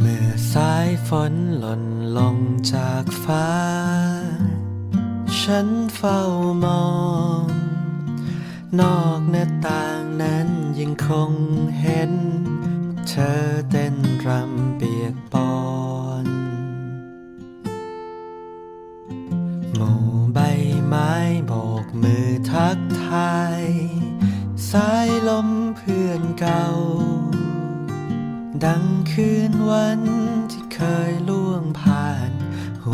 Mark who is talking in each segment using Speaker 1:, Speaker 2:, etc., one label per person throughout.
Speaker 1: เมื่อสายฝนหล่นลงจากฟ้า ฉันเฝ้ามอง นอกหน้าต่างนั้นยังคงเห็น เธอเต้นรำเปียกปอนหมู่ใบไม้โบกมือทักทาย สายลมเพื่อนเก่า ดังคืนวันที่เคยล่วงผ่านห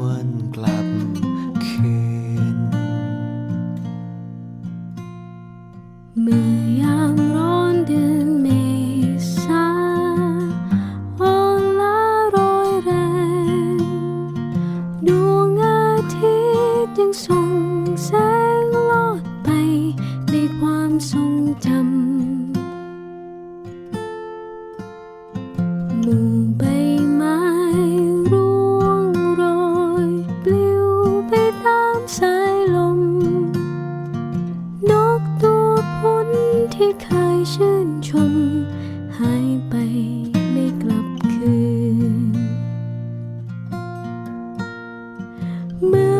Speaker 1: วนกลับคืน
Speaker 2: เมื่อ หมู่ใบไม้ร่วงโรยปลิวไปตามสายลม นกตัวพ้นที่เคยชื่นชม หายไปไม่กลับคืนเมื่อ